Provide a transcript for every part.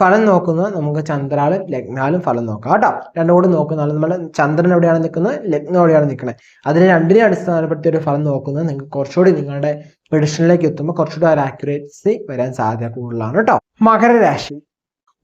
ഫലം നോക്കുന്നത് നമുക്ക് ചന്ദ്രാലും ലഗ്നാലും ഫലം നോക്കാം. കേട്ടോ. രണ്ടും കൂടി നോക്കുന്ന നമ്മൾ ചന്ദ്രൻ എവിടെയാണ് നിൽക്കുന്നത്? ലഗ്നം എവിടെയാണ് നിൽക്കുന്നത്? അതിനെ രണ്ടിനെ അടിസ്ഥാനപ്പെടുത്തി ഒരു ഫലം നോക്കുന്നത് നിങ്ങൾക്ക് കുറച്ചുകൂടി നിങ്ങളുടെ പ്രഡിഷനിലേക്ക് എത്തുമ്പോൾ കുറച്ചുകൂടി ഒരു ആക്യുറേസി വരാൻ സാധ്യത കൂടുതലാണ് കേട്ടോ. മകരരാശി.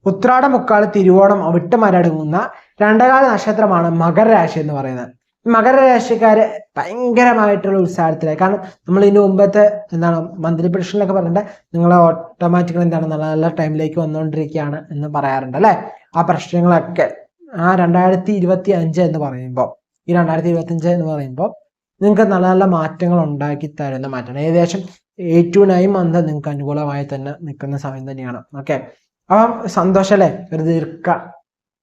ഉത്രാട മുക്കാൾ തിരുവോണം അവിട്ടമരടങ്ങുന്ന രണ്ടകാല നക്ഷത്രമാണ് മകരരാശി എന്ന് പറയുന്നത്. മകരരാശിക്കാര് ഭയങ്കരമായിട്ടുള്ള ഉത്സാഹത്തിലായി. കാരണം നമ്മൾ ഇതിന് മുമ്പത്തെ എന്താണ് മന്ത്രി പ്രഡിഷനിലൊക്കെ പറഞ്ഞിട്ട് നിങ്ങൾ ഓട്ടോമാറ്റിക്കലി എന്താണ് നല്ല നല്ല ടൈമിലേക്ക് വന്നുകൊണ്ടിരിക്കുകയാണ് എന്ന് പറയാറുണ്ട് അല്ലെ? ആ പ്രശ്നങ്ങളൊക്കെ ആ രണ്ടായിരത്തി ഇരുപത്തി അഞ്ച് എന്ന് പറയുമ്പോൾ ഈ രണ്ടായിരത്തി ഇരുപത്തി അഞ്ച് എന്ന് പറയുമ്പോൾ നിങ്ങൾക്ക് നല്ല നല്ല മാറ്റങ്ങൾ ഉണ്ടാക്കി തരുന്ന മാറ്റമാണ്. ഏകദേശം എയ്റ്റ് ടു നയൻ മന്ത് നിങ്ങൾക്ക് അനുകൂലമായി തന്നെ നിൽക്കുന്ന സമയം തന്നെയാണ്. ഓക്കെ അപ്പം സന്തോഷല്ലേ ഒരു ദീർഘ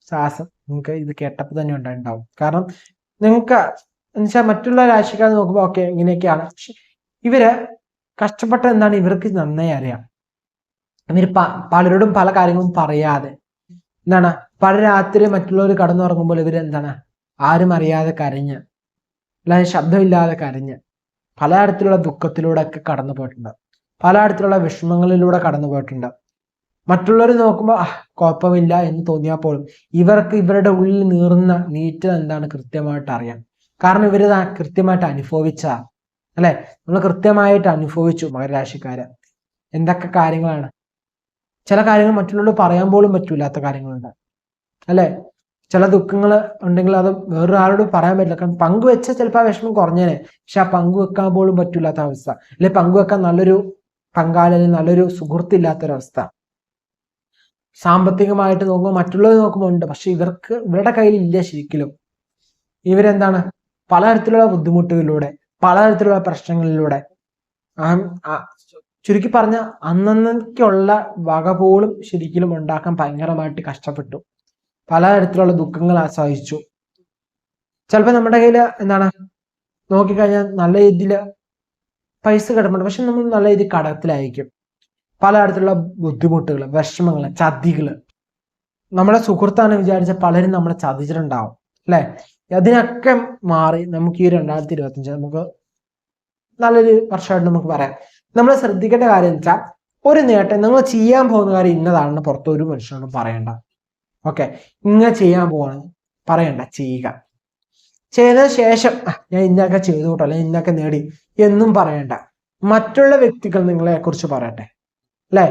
ശ്വാസം നിങ്ങൾക്ക് ഇത് കേട്ടപ്പോൾ തന്നെ ഉണ്ടായിട്ടുണ്ടാവും. കാരണം നിങ്ങൾക്ക് എന്നുവെച്ചാൽ മറ്റുള്ള രാശിക്കാർ നോക്കുമ്പോൾ ഓക്കെ ഇങ്ങനെയൊക്കെയാണ്. പക്ഷെ ഇവർ കഷ്ടപ്പെട്ട എന്താണ്? ഇവർക്ക് നന്നായി അറിയാം. ഇവർ പലരോടും പല കാര്യങ്ങളും പറയാതെ. എന്താണ്? പല രാത്രി മറ്റുള്ളവർ കടന്നുറങ്ങുമ്പോൾ ഇവർ എന്താണ്? ആരും അറിയാതെ കരഞ്ഞ് അല്ലാതെ ശബ്ദമില്ലാതെ കരഞ്ഞ് പലതരത്തിലുള്ള ദുഃഖത്തിലൂടെ ഒക്കെ കടന്നു പോയിട്ടുണ്ട് പലതരത്തിലുള്ള വിഷമങ്ങളിലൂടെ കടന്നു പോയിട്ടുണ്ട് മറ്റുള്ളവർ നോക്കുമ്പോൾ കുഴപ്പമില്ല എന്ന് തോന്നിയാൽ പോലും ഇവർക്ക് ഇവരുടെ ഉള്ളിൽ നീറുന്ന നീറ്റ് എന്താണ് കൃത്യമായിട്ട് അറിയാം. കാരണം ഇവർ കൃത്യമായിട്ട് അനുഭവിച്ച അല്ലെ? നമ്മൾ കൃത്യമായിട്ട് അനുഭവിച്ചു മകരരാശിക്കാര്. എന്തൊക്കെ കാര്യങ്ങളാണ്? ചില കാര്യങ്ങൾ മറ്റുള്ളവർ പറയാൻ പോലും പറ്റൂലാത്ത കാര്യങ്ങളുണ്ട്. അല്ലെ? ചില ദുഃഖങ്ങൾ ഉണ്ടെങ്കിൽ അത് വേറൊരാളോട് പറയാൻ പറ്റില്ല. കാരണം പങ്കുവെച്ച ചിലപ്പോൾ ആ വിഷമം കുറഞ്ഞേനെ. പക്ഷെ ആ പങ്കുവെക്കാൻ പോലും പറ്റൂലാത്ത അവസ്ഥ. അല്ലെ? പങ്കുവെക്കാൻ നല്ലൊരു പങ്കാളി നല്ലൊരു സുഹൃത്തില്ലാത്തൊരവസ്ഥ. സാമ്പത്തികമായിട്ട് നോക്കുമ്പോൾ മറ്റുള്ളവർ നോക്കുമ്പോൾ ഉണ്ട് പക്ഷെ ഇവർക്ക് ഇവരുടെ കയ്യിൽ ഇല്ല ശരിക്കലും. ഇവരെന്താണ്? പലതരത്തിലുള്ള ബുദ്ധിമുട്ടുകളിലൂടെ പലതരത്തിലുള്ള പ്രശ്നങ്ങളിലൂടെ. ചുരുക്കി പറഞ്ഞ അന്നന്നേക്കുള്ള വക പോലും ശരിക്കലും ഉണ്ടാക്കാൻ ഭയങ്കരമായിട്ട് കഷ്ടപ്പെട്ടു. പലതരത്തിലുള്ള ദുഃഖങ്ങൾ ആസ്വദിച്ചു. ചിലപ്പോൾ നമ്മുടെ കയ്യിൽ എന്താണ്? നോക്കിക്കഴിഞ്ഞാൽ നല്ല രീതിയിൽ പൈസ കിടപ്പുണ്ട്. പക്ഷെ നമ്മൾ നല്ല രീതിയിൽ കടത്തിലായിരിക്കും. പലതരത്തിലുള്ള ബുദ്ധിമുട്ടുകൾ വിഷമങ്ങൾ ചതികൾ നമ്മളെ സുഹൃത്താണ് വിചാരിച്ച പലരും നമ്മളെ ചതിച്ചിട്ടുണ്ടാവും അല്ലെ? അതിനൊക്കെ മാറി നമുക്ക് ഈ രണ്ടായിരത്തി ഇരുപത്തി അഞ്ച് നമുക്ക് നല്ലൊരു വർഷമായിട്ട് നമുക്ക് പറയാം. നമ്മൾ ശ്രദ്ധിക്കേണ്ട കാര്യം വെച്ചാൽ ഒരു നേട്ടം നിങ്ങൾ ചെയ്യാൻ പോകുന്ന കാര്യം ഇന്നതാണെന്ന് പുറത്ത് ഒരു മനുഷ്യനോട് പറയണ്ട. ഓക്കെ? ഇങ്ങനെ ചെയ്യാൻ പോവാണ് പറയണ്ട ചെയ്യുക. ചെയ്ത ശേഷം ഞാൻ ഇന്നൊക്കെ ചെയ്തു കൂട്ടോ അല്ലെങ്കിൽ ഇന്നൊക്കെ നേടി എന്നും പറയണ്ട. മറ്റുള്ള വ്യക്തികൾ നിങ്ങളെ കുറിച്ച് പറയട്ടെ. അല്ലെ?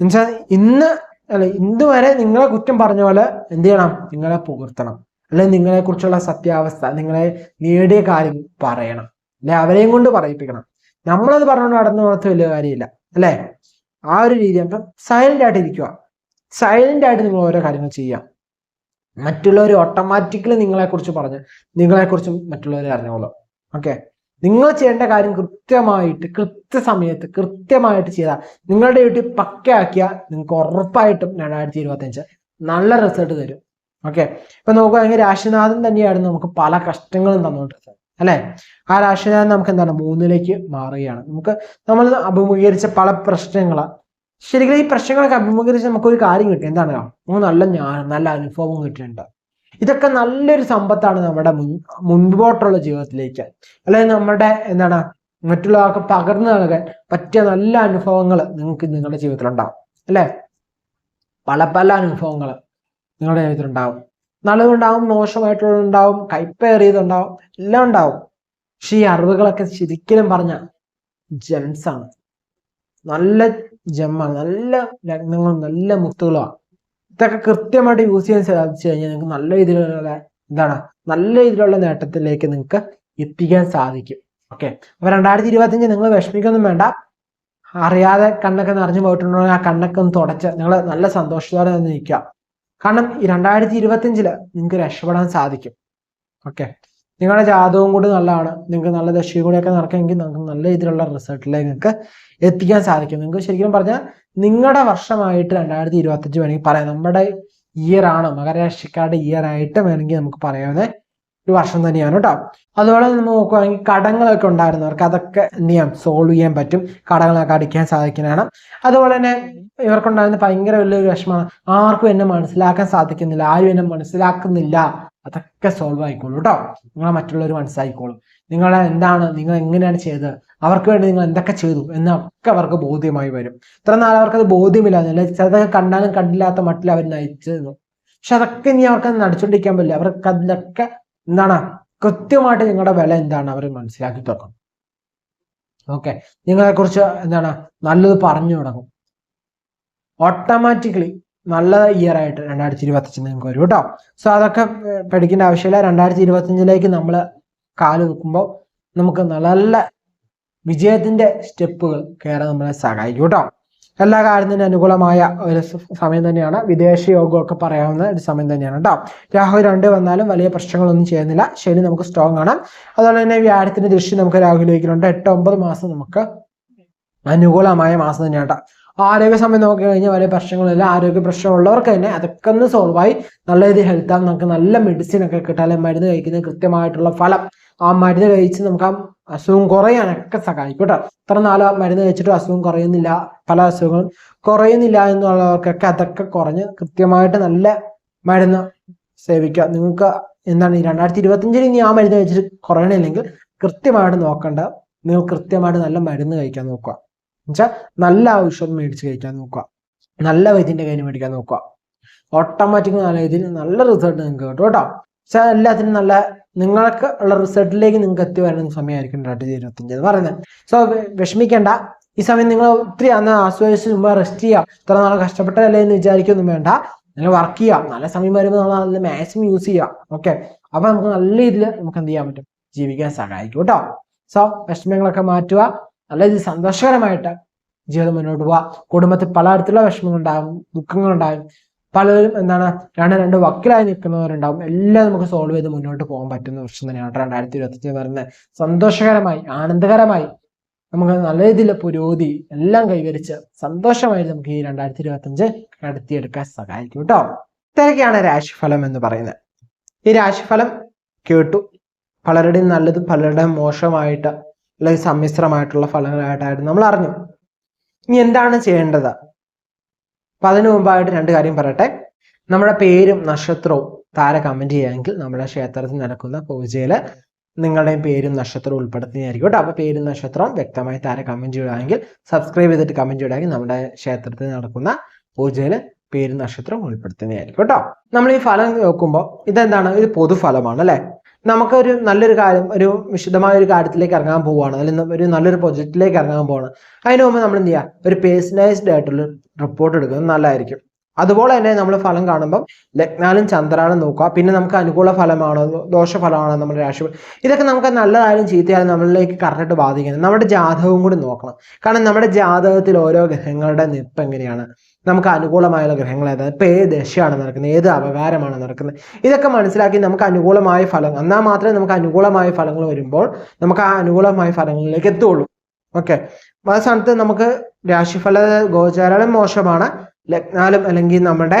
എന്നുവെച്ചാൽ ഇന്ന് അല്ലെ ഇന്ന് വരെ നിങ്ങളെ കുറ്റം പറഞ്ഞ പോലെ എന്ത് ചെയ്യണം? നിങ്ങളെ പുകർത്തണം അല്ലെ നിങ്ങളെ കുറിച്ചുള്ള സത്യാവസ്ഥ നിങ്ങളെ നേടിയ കാര്യം പറയണം. അല്ലെ അവരെയും കൊണ്ട് പറയിപ്പിക്കണം. നമ്മളത് പറഞ്ഞുകൊണ്ട് നടന്നു പുറത്ത് വലിയ കാര്യമില്ല. അല്ലെ? ആ ഒരു രീതി അപ്പം സൈലന്റ് ആയിട്ട് ഇരിക്കുക സൈലന്റ് ആയിട്ട് നിങ്ങൾ ഓരോ കാര്യങ്ങൾ ചെയ്യാം മറ്റുള്ളവർ ഓട്ടോമാറ്റിക്കലി നിങ്ങളെ കുറിച്ച് പറഞ്ഞ് നിങ്ങളെ കുറിച്ചും മറ്റുള്ളവർ അറിഞ്ഞോളൂ. ഓക്കെ നിങ്ങൾ ചെയ്യേണ്ട കാര്യം കൃത്യമായിട്ട് കൃത്യസമയത്ത് കൃത്യമായിട്ട് ചെയ്താൽ നിങ്ങളുടെ ഡ്യൂട്ടി പക്കയാക്കിയാൽ നിങ്ങൾക്ക് ഉറപ്പായിട്ടും രണ്ടായിരത്തി ഇരുപത്തി അഞ്ച് നല്ല റിസൾട്ട് തരും. ഓക്കെ ഇപ്പൊ നോക്കുകയാണെങ്കിൽ രാശിനാഥൻ തന്നെയാണ് നമുക്ക് പല കഷ്ടങ്ങളും തന്നുകൊണ്ടിരുന്നത്. അല്ലെ? ആ രാശിനാഥൻ നമുക്ക് എന്താണ്? മൂന്നിലേക്ക് മാറുകയാണ്. നമുക്ക് നമ്മൾ അഭിമുഖീകരിച്ച പല പ്രശ്നങ്ങൾ ശരിക്കും ഈ പ്രശ്നങ്ങളൊക്കെ അഭിമുഖീകരിച്ച് നമുക്കൊരു കാര്യം കിട്ടും. എന്താണ്? നമുക്ക് നല്ല നല്ല അനുഭവം കിട്ടിയിട്ടുണ്ട്. ഇതൊക്കെ നല്ലൊരു സമ്പത്താണ് നമ്മുടെ മുൻ മുൻപോട്ടുള്ള ജീവിതത്തിലേക്ക്. അല്ലെങ്കിൽ നമ്മുടെ എന്താണ് മറ്റുള്ളവർക്ക് പകർന്നു നൽകാൻ പറ്റിയ നല്ല അനുഭവങ്ങൾ നിങ്ങൾക്ക് നിങ്ങളുടെ ജീവിതത്തിൽ ഉണ്ടാവും അല്ലേ? പല പല അനുഭവങ്ങൾ നിങ്ങളുടെ ജീവിതത്തിൽ ഉണ്ടാവും നല്ലതുണ്ടാവും മോശമായിട്ടുള്ളതുണ്ടാവും കൈപ്പേറിയതുണ്ടാവും എല്ലാം ഉണ്ടാവും. പക്ഷെ ഈ അറിവുകളൊക്കെ ശരിക്കലും പറഞ്ഞ ജെംസാണ് നല്ല ജെമ്മാണ് നല്ല രത്നങ്ങളും നല്ല മുത്തുകളുമാണ്. ഇതൊക്കെ കൃത്യമായിട്ട് യൂസ് ചെയ്യാൻ സാധിച്ചു കഴിഞ്ഞാൽ നിങ്ങൾക്ക് നല്ല രീതിയിലുള്ള എന്താണ് നല്ല രീതിയിലുള്ള നേട്ടത്തിലേക്ക് നിങ്ങൾക്ക് എത്തിക്കാൻ സാധിക്കും. ഓക്കെ അപ്പൊ രണ്ടായിരത്തി ഇരുപത്തിയഞ്ച് നിങ്ങൾ വിഷമിക്കൊന്നും വേണ്ട. അറിയാതെ കണ്ണൊക്കെ നിറഞ്ഞു പോയിട്ടുണ്ടോ? ആ കണ്ണൊക്കെ ഒന്ന് തുടച്ച് നിങ്ങൾ നല്ല സന്തോഷത്തോടെ തന്നെ നിൽക്കുക. കാരണം ഈ രണ്ടായിരത്തി ഇരുപത്തിയഞ്ചിൽ നിങ്ങൾക്ക് രക്ഷപ്പെടാൻ സാധിക്കും. ഓക്കെ നിങ്ങളുടെ ജാതകവും കൂടി നല്ലതാണ്. നിങ്ങൾക്ക് നല്ല ദശയും കൂടിയൊക്കെ നടക്കുമെങ്കിൽ നിങ്ങൾക്ക് നല്ല രീതിയിലുള്ള റിസൾട്ടിലേക്ക് നിങ്ങൾക്ക് എത്തിക്കാൻ സാധിക്കും. നിങ്ങൾക്ക് ശരിക്കും പറഞ്ഞാൽ നിങ്ങളുടെ വർഷമായിട്ട് രണ്ടായിരത്തി ഇരുപത്തഞ്ച് വേണമെങ്കിൽ പറയാം. നമ്മുടെ ഇയർ ആണ് മകരരാശിക്കാരുടെ ഇയർ ആയിട്ട് വേണമെങ്കിൽ നമുക്ക് പറയാവുന്ന ഒരു വർഷം തന്നെയാണ് കേട്ടോ. അതുപോലെ നമ്മൾ നോക്കുകയാണെങ്കിൽ കടങ്ങളൊക്കെ ഉണ്ടായിരുന്നവർക്ക് അതൊക്കെ എന്ത് ചെയ്യാം? സോൾവ് ചെയ്യാൻ പറ്റും. കടങ്ങളൊക്കെ അടിക്കാൻ സാധിക്കുന്നതാണ്. അതുപോലെ തന്നെ ഇവർക്കുണ്ടായിരുന്ന ഭയങ്കര വലിയൊരു വിഷമമാണ്. ആർക്കും എന്നെ മനസ്സിലാക്കാൻ സാധിക്കുന്നില്ല. ആരും എന്നെ മനസ്സിലാക്കുന്നില്ല. അതൊക്കെ സോൾവ് ആയിക്കോളൂ കേട്ടോ നിങ്ങളെ മറ്റുള്ളവർ മനസ്സിലാക്കിക്കോളും നിങ്ങളെ എന്താണ് നിങ്ങൾ എങ്ങനെയാണ് ചെയ്തത് അവർക്ക് വേണ്ടി നിങ്ങൾ എന്തൊക്കെ ചെയ്തു എന്നൊക്കെ അവർക്ക് ബോധ്യമായി വരും. ഇത്ര നാൾ അവർക്കത് ബോധ്യമില്ലാന്നില്ല ചിലതൊക്കെ കണ്ടാലും കണ്ടില്ലാത്ത മട്ടിൽ അവർ നയിച്ചിരുന്നു പക്ഷെ അതൊക്കെ ഇനി അവർക്ക് നടിച്ചോണ്ടിരിക്കാൻ പറ്റില്ല. അവർക്ക് അതിലൊക്കെ എന്താണ് കൃത്യമായിട്ട് നിങ്ങളുടെ വില എന്താണ് അവർ മനസ്സിലാക്കി തുടങ്ങും. ഓക്കെ. നിങ്ങളെ കുറിച്ച് എന്താണ് നല്ലത് പറഞ്ഞു തുടങ്ങും. ഓട്ടോമാറ്റിക്കലി നല്ല ഇയർ ആയിട്ട് രണ്ടായിരത്തി ഇരുപത്തഞ്ച് നിങ്ങൾക്ക് വരും കേട്ടോ. സോ അതൊക്കെ പഠിക്കേണ്ട ആവശ്യമില്ല. രണ്ടായിരത്തി ഇരുപത്തഞ്ചിലേക്ക് നമ്മൾ കാൽ വെക്കുമ്പോൾ നമുക്ക് നല്ല വിജയത്തിന്റെ സ്റ്റെപ്പുകൾ കയറാൻ നമ്മളെ സഹായിക്കും കേട്ടോ. എല്ലാ കാര്യത്തിനും അനുകൂലമായ ഒരു സമയം തന്നെയാണ്. വിദേശ യോഗമൊക്കെ പറയാവുന്ന ഒരു സമയം തന്നെയാണ് കേട്ടോ. രാഹു രണ്ട് വന്നാലും വലിയ പ്രശ്നങ്ങളൊന്നും ചെയ്യുന്നില്ല. ശനി നമുക്ക് സ്ട്രോങ് ആണ്. അതുപോലെ തന്നെ വ്യാഴത്തിന്റെ ദൃഷ്ടി നമുക്ക് രാഹുലിലേക്കുണ്ട് എട്ട് ഒമ്പത് മാസം നമുക്ക് അനുകൂലമായ മാസം തന്നെയാണ് കേട്ടോ. ആരോഗ്യ സമയം നോക്കി കഴിഞ്ഞാൽ വലിയ പ്രശ്നങ്ങളില്ല ആരോഗ്യ പ്രശ്നമുള്ളവർക്ക് തന്നെ അതൊക്കെ ഒന്ന് സോൾവ് ആയി. നല്ല രീതിയിൽ ഹെൽത്ത് ആകും നമുക്ക് നല്ല മെഡിസിൻ ഒക്കെ കിട്ടാൻ മരുന്ന് കഴിക്കുന്ന കൃത്യമായിട്ടുള്ള ഫലം. ആ മരുന്ന് കഴിച്ച് നമുക്ക് ആ അസുഖം കുറയാനൊക്കെ സഹായിക്കും കേട്ടോ. ഇത്ര നാളോ മരുന്ന് കഴിച്ചിട്ട് അസുഖം കുറയുന്നില്ല. പല അസുഖങ്ങളും കുറയുന്നില്ല എന്നുള്ളവർക്കൊക്കെ അതൊക്കെ കുറഞ്ഞ് കൃത്യമായിട്ട് നല്ല മരുന്ന് സേവിക്കുക. നിങ്ങൾക്ക് എന്താണ് ഈ രണ്ടായിരത്തി ഇരുപത്തഞ്ചിൽ ഇനി ആ മരുന്ന് കഴിച്ചിട്ട് കുറയണില്ലെങ്കിൽ കൃത്യമായിട്ട് നോക്കണ്ട. നിങ്ങൾ കൃത്യമായിട്ട് നല്ല മരുന്ന് കഴിക്കാൻ നോക്കുക. എന്നുവെച്ചാൽ നല്ല ഔഷധം മേടിച്ച് കഴിക്കാൻ നോക്കുക. നല്ല വൈദ്യന്റെ കയ്യിൽ മേടിക്കാൻ നോക്കുക. ഓട്ടോമാറ്റിക് നല്ല രീതിയിൽ നല്ല റിസൾട്ട് നിങ്ങൾക്ക് കിട്ടും കേട്ടോ. പക്ഷേ എല്ലാത്തിനും നല്ല നിങ്ങൾക്ക് ഉള്ള റിസൾട്ടിലേക്ക് നിങ്ങൾക്ക് എത്തി വരുന്ന സമയമായിരിക്കും രണ്ടായിരത്തി ഇരുപത്തിയഞ്ച് എന്ന് പറയുന്നത്. സോ വിഷമിക്കേണ്ട. ഈ സമയം നിങ്ങൾ ഒത്തിരി അന്ന് ആസ്വദിച്ച് മുമ്പ് റെസ്റ്റ് ചെയ്യുക. ഇത്ര നാളെ കഷ്ടപ്പെട്ടതല്ലേ എന്ന് വിചാരിക്കൊന്നും വേണ്ട. നിങ്ങൾ വർക്ക് ചെയ്യുക. നല്ല സമയം വരുമ്പോൾ നമ്മൾ നല്ല മാക്സിമം യൂസ് ചെയ്യുക. ഓക്കെ അപ്പൊ നമുക്ക് നല്ല രീതിയിൽ നമുക്ക് എന്ത് ചെയ്യാൻ പറ്റും? ജീവിക്കാൻ സഹായിക്കും കേട്ടോ. സോ വിഷമങ്ങളൊക്കെ മാറ്റുക. നല്ല രീതിയിൽ സന്തോഷകരമായിട്ട് ജീവിതം മുന്നോട്ട് പോവാ. കുടുംബത്തിൽ പലതരത്തിലുള്ള വിഷമങ്ങളുണ്ടാകും ദുഃഖങ്ങളുണ്ടാകും പലരും എന്താണ് രണ്ട് രണ്ട് വക്കിലായി നിൽക്കുന്നവരുണ്ടാവും. എല്ലാം നമുക്ക് സോൾവ് ചെയ്ത് മുന്നോട്ട് പോകാൻ പറ്റുന്ന വർഷം തന്നെയാണ്. രണ്ടായിരത്തി ഇരുപത്തഞ്ച് പറയുന്നത് സന്തോഷകരമായി ആനന്ദകരമായി നമുക്ക് നല്ല രീതിയിലുള്ള പുരോഗതി എല്ലാം കൈവരിച്ച് സന്തോഷമായി നമുക്ക് ഈ രണ്ടായിരത്തി ഇരുപത്തഞ്ച് കടത്തിയെടുക്കാൻ സഹായിക്കും കേട്ടോ ഇത്രയൊക്കെയാണ് രാശിഫലം എന്ന് പറയുന്നത്. ഈ രാശിഫലം കേട്ടു. പലരുടെയും നല്ലതും പലരുടെയും മോശമായിട്ട് അല്ലെങ്കിൽ സമ്മിശ്രമായിട്ടുള്ള ഫലങ്ങളായിട്ടായിരുന്നു. നമ്മൾ അറിഞ്ഞു ഇനി എന്താണ് ചെയ്യേണ്ടത്? അപ്പൊ അതിനു മുമ്പായിട്ട് രണ്ട് കാര്യം പറയട്ടെ. നമ്മുടെ പേരും നക്ഷത്രവും താര കമന്റ് ചെയ്യുകയാണെങ്കിൽ നമ്മുടെ ക്ഷേത്രത്തിൽ നടക്കുന്ന പൂജയിൽ നിങ്ങളുടെയും പേരും നക്ഷത്രവും ഉൾപ്പെടുത്തുന്നതായിരിക്കും കേട്ടോ. അപ്പൊ പേരും നക്ഷത്രവും വ്യക്തമായി താര കമന്റ് ചെയ്യുകയാണെങ്കിൽ സബ്സ്ക്രൈബ് ചെയ്തിട്ട് കമന്റ് ചെയ്യുകയാണെങ്കിൽ നമ്മുടെ ക്ഷേത്രത്തിൽ നടക്കുന്ന പൂജയിൽ പേരും നക്ഷത്രവും ഉൾപ്പെടുത്തുന്നതായിരിക്കും കേട്ടോ. നമ്മൾ ഈ ഫലം നോക്കുമ്പോൾ ഇതെന്താണ്? ഇത് പൊതുഫലമാണ് അല്ലെ? നമുക്കൊരു നല്ലൊരു കാര്യം ഒരു വിശദമായ ഒരു കാര്യത്തിലേക്ക് ഇറങ്ങാൻ പോവുകയാണ് അല്ലെങ്കിൽ ഒരു നല്ലൊരു പ്രൊജക്റ്റിലേക്ക് ഇറങ്ങാൻ പോവാണ്. അതിന് മുമ്പ് നമ്മൾ എന്ത് ചെയ്യുക ഒരു പേഴ്സണലൈസ്ഡ് ആയിട്ടുള്ള റിപ്പോർട്ട് എടുക്കുന്നത് നല്ലതായിരിക്കും. അതുപോലെ തന്നെ നമ്മൾ ഫലം കാണുമ്പോൾ ലഗ്നാലും ചന്ദ്രാലും നോക്കുക. പിന്നെ നമുക്ക് അനുകൂല ഫലമാണോ? ദോഷഫലമാണോ? നമ്മുടെ രാശി ഇതൊക്കെ നമുക്ക് നല്ലതായാലും ചീത്തയായാലും നമ്മളിലേക്ക് കറക്റ്റായിട്ട് ബാധിക്കുന്നത് നമ്മുടെ ജാതകവും കൂടി നോക്കണം. കാരണം നമ്മുടെ ജാതകത്തിൽ ഓരോ ഗ്രഹങ്ങളുടെ നിപ്പ് എങ്ങനെയാണ്? നമുക്ക് അനുകൂലമായുള്ള ഗ്രഹങ്ങൾ ഏതാണ് ഇപ്പൊ ഏത് ദശയാണ് നടക്കുന്നത് ഏത് അപകാരമാണ് നടക്കുന്നത് ഇതൊക്കെ മനസ്സിലാക്കി നമുക്ക് അനുകൂലമായ ഫലം എന്നാൽ മാത്രമേ നമുക്ക് അനുകൂലമായ ഫലങ്ങൾ വരുമ്പോൾ നമുക്ക് ആ അനുകൂലമായ ഫലങ്ങളിലേക്ക് എത്തുള്ളൂ ഓക്കെ. അവസാനത്ത് നമുക്ക് രാശിഫല ഗോചാരം മോശമാണ് ലഗ്നാലും അല്ലെങ്കിൽ നമ്മുടെ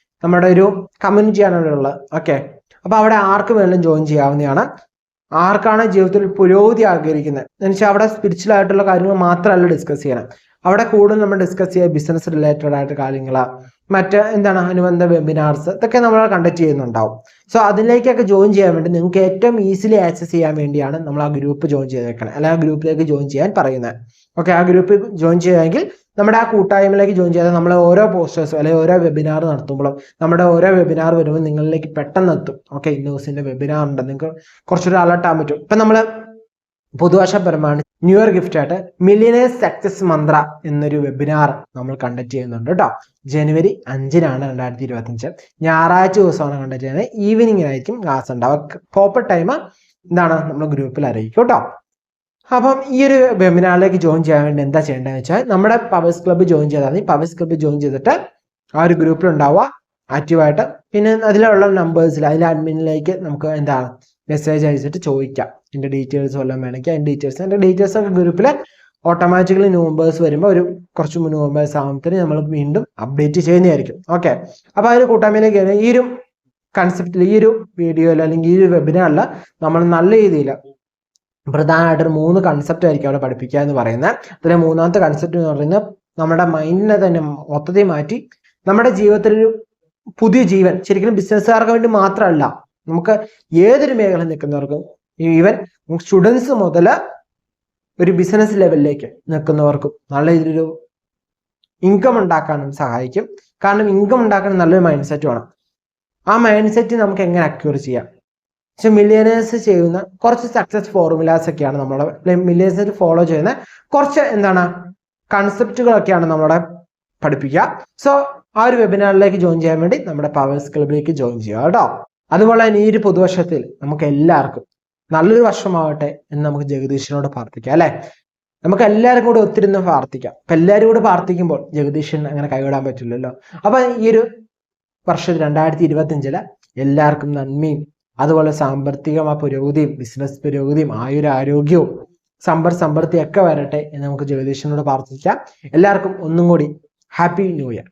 നമ്മുടെ ഒരു കമ്മ്യൂണിറ്റിയാണ് അവിടെ ഉള്ളത്. ഓക്കെ അപ്പൊ അവിടെ ആർക്ക് വേണമെങ്കിലും ജോയിൻ ചെയ്യാവുന്നതാണ്. ആർക്കാണ് ജീവിതത്തിൽ പുരോഗതി ആഗ്രഹിക്കുന്നത്? എന്നുവെച്ചാൽ അവിടെ സ്പിരിച്വൽ ആയിട്ടുള്ള കാര്യങ്ങൾ മാത്രമല്ല ഡിസ്കസ് ചെയ്യണം. അവിടെ കൂടുതൽ നമ്മൾ ഡിസ്കസ് ചെയ്യുക ബിസിനസ് റിലേറ്റഡ് ആയിട്ട് കാര്യങ്ങൾ മറ്റ് എന്താണ് അനുബന്ധ വെബിനാർസ് ഇതൊക്കെ നമ്മൾ കണ്ടക്ട് ചെയ്യുന്നുണ്ടാവും. സോ അതിലേക്കൊക്കെ ജോയിൻ ചെയ്യാൻ വേണ്ടി നിങ്ങൾക്ക് ഏറ്റവും ഈസിലി ആക്സസ് ചെയ്യാൻ വേണ്ടിയാണ് നമ്മൾ ആ ഗ്രൂപ്പ് ജോയിൻ ചെയ്തേക്കണം. അല്ലെങ്കിൽ ആ ഗ്രൂപ്പിലേക്ക് ജോയിൻ ചെയ്യാൻ പറയുന്നത്. ഓക്കെ ആ ഗ്രൂപ്പിൽ ജോയിൻ ചെയ്യുമെങ്കിൽ നമ്മുടെ ആ കൂട്ടായ്മയിലേക്ക് ജോയിൻ ചെയ്താൽ നമ്മൾ ഓരോ പോസ്റ്റേഴ്സും അല്ലെങ്കിൽ ഓരോ വെബിനാർ നടത്തുമ്പോഴും നമ്മുടെ ഓരോ വെബിനാർ വരുമ്പോൾ നിങ്ങളിലേക്ക് പെട്ടെന്ന് എത്തും. ഓക്കെ ഇന്ന ദിവസത്തിന്റെ വെബിനാർ ഉണ്ട്. നിങ്ങൾക്ക് കുറച്ചൊരു അലർട്ട് ആകാൻ പറ്റും. ഇപ്പം നമ്മൾ പുതുവർഷപരമാണ് ന്യൂ ഇയർ ഗിഫ്റ്റ് ആയിട്ട് മില്ലിയനേഴ്സ് സക്സസ് മന്ത്ര എന്നൊരു വെബിനാർ നമ്മൾ കണ്ടക്ട് ചെയ്യുന്നുണ്ട് കേട്ടോ. ജനുവരി അഞ്ചിനാണ് രണ്ടായിരത്തി ഇരുപത്തി അഞ്ച് ഞായറാഴ്ച ദിവസമാണ് കണ്ടക്ട് ചെയ്യുന്നത്. ഈവനിങ്ങിനായിരിക്കും ക്ലാസ് ഉണ്ടാവുക. പ്രോപ്പർ ടൈം എന്താണ് നമ്മൾ ഗ്രൂപ്പിൽ അറിയിക്കും കേട്ടോ. അപ്പം ഈ ഒരു വെബിനാറിലേക്ക് ജോയിൻ ചെയ്യാൻ വേണ്ടി എന്താ ചെയ്യേണ്ടതെന്ന് വെച്ചാൽ നമ്മുടെ പവേഴ്സ് ക്ലബ്ബ് ജോയിൻ ചെയ്താൽ മതി. പവേഴ്സ് ക്ലബ്ബ് ജോയിൻ ചെയ്തിട്ട് ആ ഒരു ഗ്രൂപ്പിൽ ഉണ്ടാവുക. ആക്റ്റീവായിട്ട് പിന്നെ അതിലുള്ള നമ്പേഴ്സിൽ അതിലെ അഡ്മിനിലേക്ക് നമുക്ക് എന്താണ് മെസ്സേജ് അയച്ചിട്ട് ചോദിക്കാം. എന്റെ ഡീറ്റെയിൽസ് വല്ലതും വേണമെങ്കിൽ അതിന്റെ ഡീറ്റെയിൽസ് എന്റെ ഡീറ്റെയിൽസ് ഒക്കെ ഗ്രൂപ്പിൽ ഓട്ടോമാറ്റിക്കലി നോമ്പേഴ്സ് വരുമ്പോൾ ഒരു കുറച്ച് നോമ്പേഴ്സ് ആകുമ്പോഴത്തേന് നമ്മൾ വീണ്ടും അപ്ഡേറ്റ് ചെയ്യുന്നതായിരിക്കും. ഓക്കെ അപ്പോൾ ആ ഒരു കൂട്ടായ്മയിലേക്ക് ഈ ഒരു കൺസെപ്റ്റിൽ ഈ ഒരു വീഡിയോയിൽ അല്ലെങ്കിൽ ഈ ഒരു വെബിനാറിൽ നമ്മൾ നല്ല രീതിയിൽ പ്രധാനമായിട്ട് ഒരു മൂന്ന് കൺസെപ്റ്റ് ആയിരിക്കും അവിടെ പഠിപ്പിക്കുക എന്ന് പറയുന്നത്. അതിലെ മൂന്നാമത്തെ കൺസെപ്റ്റ് എന്ന് പറയുന്നത് നമ്മുടെ മൈൻഡിനെ തന്നെ മൊത്തത്തിൽ മാറ്റി നമ്മുടെ ജീവിതത്തിൽ ഒരു പുതിയ ജീവൻ ശരിക്കും ബിസിനസ്സുകാർക്ക് വേണ്ടി മാത്രമല്ല നമുക്ക് ഏതൊരു മേഖല നിൽക്കുന്നവർക്കും ഈവൻ സ്റ്റുഡൻസ് മുതൽ ഒരു ബിസിനസ് ലെവലിലേക്ക് നിൽക്കുന്നവർക്കും നല്ല രീതിയിലൊരു ഇൻകം ഉണ്ടാക്കാനും സഹായിക്കും. കാരണം ഇൻകം ഉണ്ടാക്കാൻ നല്ലൊരു മൈൻഡ് സെറ്റ് വേണം. ആ മൈൻഡ് സെറ്റ് നമുക്ക് എങ്ങനെ അക്യൂർ ചെയ്യാം? പക്ഷെ മില്ലിയനേഴ്സ് ചെയ്യുന്ന കുറച്ച് സക്സസ് ഫോർമുലാസ് ഒക്കെയാണ് നമ്മുടെ മില്ലിയനേഴ്സ് ഫോളോ ചെയ്യുന്ന കുറച്ച് എന്താണ് കൺസെപ്റ്റുകളൊക്കെയാണ് നമ്മുടെ പഠിപ്പിക്കുക. സോ ആ ഒരു വെബിനാറിലേക്ക് ജോയിൻ ചെയ്യാൻ വേണ്ടി നമ്മുടെ പവേഴ്സ് ക്ലബിലേക്ക് ജോയിൻ ചെയ്യുക കേട്ടോ. അതുപോലെ തന്നെ ഈ ഒരു പുതുവർഷത്തിൽ നമുക്ക് എല്ലാവർക്കും നല്ലൊരു വർഷമാവട്ടെ എന്ന് നമുക്ക് ജഗദീശനോട് പ്രാർത്ഥിക്കാം അല്ലെ? നമുക്ക് എല്ലാവരും കൂടെ ഒത്തിരുന്ന് പ്രാർത്ഥിക്കാം. അപ്പൊ എല്ലാവരും കൂടെ പ്രാർത്ഥിക്കുമ്പോൾ ജഗദീശൻ അങ്ങനെ കൈവിടാൻ പറ്റില്ലല്ലോ. അപ്പൊ ഈ ഒരു വർഷം രണ്ടായിരത്തി ഇരുപത്തി അഞ്ചിൽ എല്ലാവർക്കും നന്മയും അതുപോലെ സാമ്പത്തികമായ പുരോഗതിയും ബിസിനസ് പുരോഗതിയും ആയുരാരോഗ്യവും സമ്പർ സമൃദ്ധിയൊക്കെ വരട്ടെ എന്ന് നമുക്ക് ജ്യോതിഷനോട് പ്രാർത്ഥിക്കാം. എല്ലാവർക്കും ഒന്നും കൂടി ഹാപ്പി ന്യൂ ഇയർ